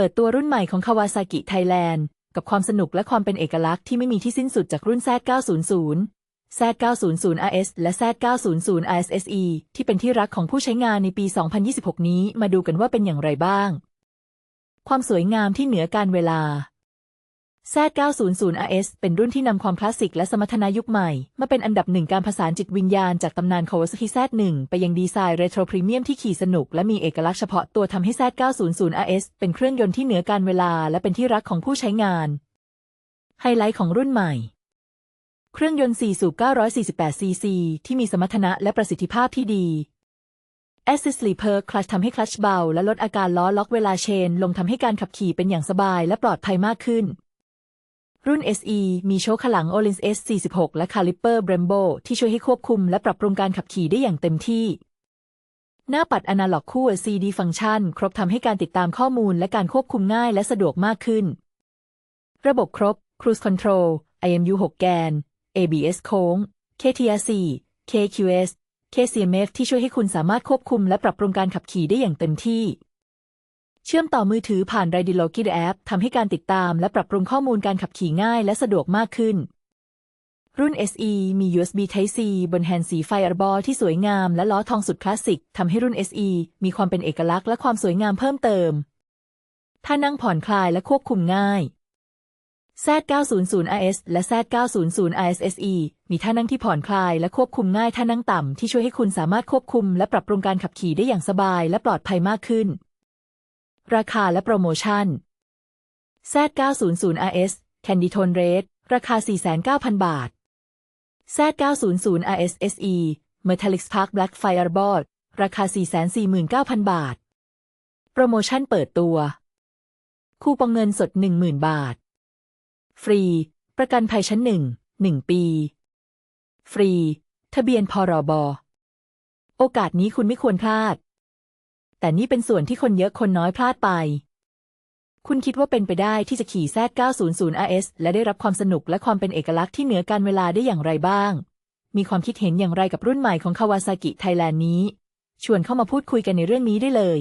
เปิดตัวรุ่นใหม่ของคาวาซากิไทยแลนด์กับความสนุกและความเป็นเอกลักษณ์ที่ไม่มีที่สิ้นสุดจากรุ่น Z900 Z900 RS และ Z900 RSSE ที่เป็นที่รักของผู้ใช้งานในปี 2026 นี้มาดูกันว่าเป็นอย่างไรบ้าง ความสวยงามที่เหนือการเวลา Z900 RS เป็นรุ่นที่นำความคลาสสิกและสมรรถนะยุคใหม่ มาเป็นอันดับหนึ่งการผสานจิตวิญญาณจากตำนาน Kawasaki Z1 ไปยังดีไซน์เรโทรพรีเมียมที่ขี่สนุกและมีเอกลักษณ์เฉพาะตัวทำให้ Z900 RS เป็นเครื่องยนต์ที่เหนือการเวลาและเป็นที่รักของผู้ใช้งาน ไฮไลท์ของรุ่นใหม่ เครื่องยนต์ 4 สูบ 948 ซีซี ที่มีสมรรถนะและประสิทธิภาพที่ดี Assist Sleeper Clutch ทำให้คลัตชเบา และลดอาการล้อล็อกเวลาเชน ลงทำให้การขับขี่เป็นอย่างสบายและปลอดภัยมากขึ้น รุ่น SE มีโชคขลัง Olins S46 และคาลิปเปอร์ Brembo ที่ช่วยให้ควบคุมและปรับปรุงการขับขี่ได้อย่างเต็มที่ หน้าปัดอนาล็อกคู่ CD ฟังก์ชัน ครบทำให้การติดตามข้อมูลและการควบคุมง่ายและสะดวกมากขึ้น ระบบครบ Cruise Control IMU 6 แกน ABS โค้ง KTRC KQS KCMF ที่ช่วยให้คุณสามารถควบคุมและปรับปรุงการขับขี่ได้อย่างเต็มที่ เชื่อมต่อมือถือผ่าน r a d i l o g i App ทำให้การติดตามและปรับปรุงข้อมูลการขับขี่ง่ายและสะดวกมากขึ้น รุ่น SE มี USB Type C บนแฮนด์สีไฟอาร์บอที่สวยงามและล้อทองสุดคลาสสิกทำให้รุ่น SE มีความเป็นเอกลักษณ์และความสวยงามเพิ่มเติมท่านั่งผ่อนคลายและควบคุมง่าย Z900 RS และ Z900 RSSE มีท่านั่งที่ผ่อนคลายและควบคุมง่ายท่านั่งต่ำที่ช่วยให้คุณสามารถควบคุมและปรับปรุงการขับขี่ได้อย่างสบายและปลอดภัยมากขึ้น ราคาและโปรโมชั่น Z900 RS Candy Tone Red ราคา 49,000 บาท Z900 RS SE Metallic Spark Black Fireboard ราคา 449,000 บาท โปรโมชั่นเปิดตัว คูปองเงินสด 10,000 บาท ฟรี ประกันภัยชั้นหนึ่ง หนึ่งปี ฟรี ทะเบียนพรบ โอกาสนี้คุณไม่ควรพลาด แต่นี่เป็นส่วนที่คนเยอะคนน้อยพลาดไป คุณคิดว่าเป็นไปได้ที่จะขี่แซด900 RS และได้รับความสนุกและความเป็นเอกลักษณ์ที่เหนือการเวลาได้อย่างไรบ้าง มีความคิดเห็นอย่างไรกับรุ่นใหม่ของคาวาซากิไทยแลนด์นี้ ชวนเข้ามาพูดคุยกันในเรื่องนี้ได้เลย